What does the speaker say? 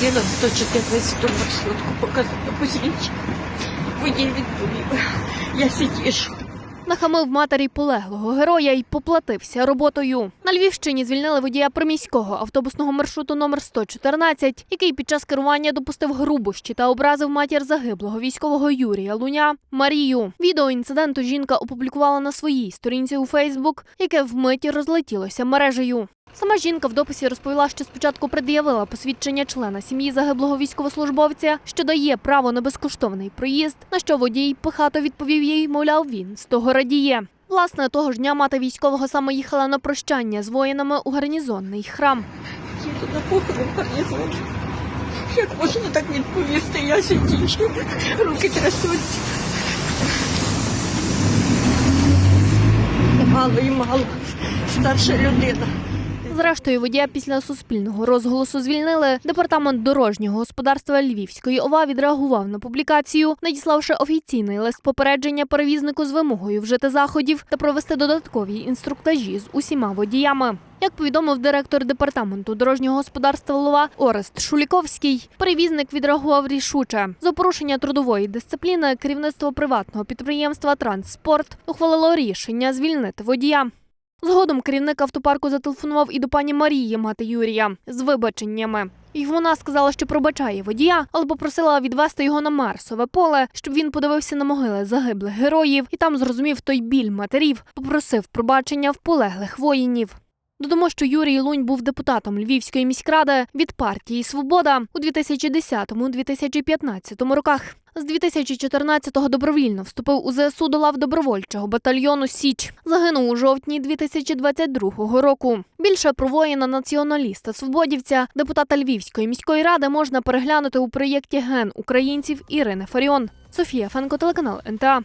сіла 114 маршрутку, показала посвідчення. Водій відповів. Я сидішу. Нахамив матері полеглого героя і поплатився роботою. На Львівщині звільнили водія приміського автобусного маршруту номер 114, який під час керування допустив грубощі та образив матір загиблого військового Юрія Луня Марію. Відео інциденту жінка опублікувала на своїй сторінці у Фейсбук, яке вмиті розлетілося мережею. Сама жінка в дописі розповіла, що спочатку пред'явила посвідчення члена сім'ї загиблого військовослужбовця, що дає право на безкоштовний проїзд, на що водій пихато відповів їй, мовляв, він з того радіє. Власне, того ж дня мати військового саме їхала на прощання з воїнами у гарнізонний храм. Їду на похорон гарнізон. Як можна так відповісти? Я сидішу. Руки трясуться. Мало і мало. Старша людина. Зрештою, водія після суспільного розголосу звільнили. Департамент дорожнього господарства Львівської ОВА відреагував на публікацію, надіславши офіційний лист попередження перевізнику з вимогою вжити заходів та провести додаткові інструктажі з усіма водіями. Як повідомив директор департаменту дорожнього господарства Лова Орест Шуліковський, перевізник відреагував рішуче. За порушення трудової дисципліни керівництво приватного підприємства Транспорт ухвалило рішення звільнити водія. Згодом керівник автопарку зателефонував і до пані Марії, мати Юрія, з вибаченнями. І вона сказала, що пробачає водія, але попросила відвести його на Марсове поле, щоб він подивився на могили загиблих героїв і там зрозумів той біль матерів, попросив пробачення в полеглих воїнів. Додамо, що Юрій Лунь був депутатом Львівської міськради від партії Свобода у 2010-2015 роках. З 2014-го добровільно вступив у ЗСУ до лав добровольчого батальйону Січ. Загинув у жовтні 2022 року. Більше про воїна націоналіста свободівця, депутата Львівської міської ради можна переглянути у проєкті Ген українців Ірини Фаріон. Софія Фенко, телеканал НТА.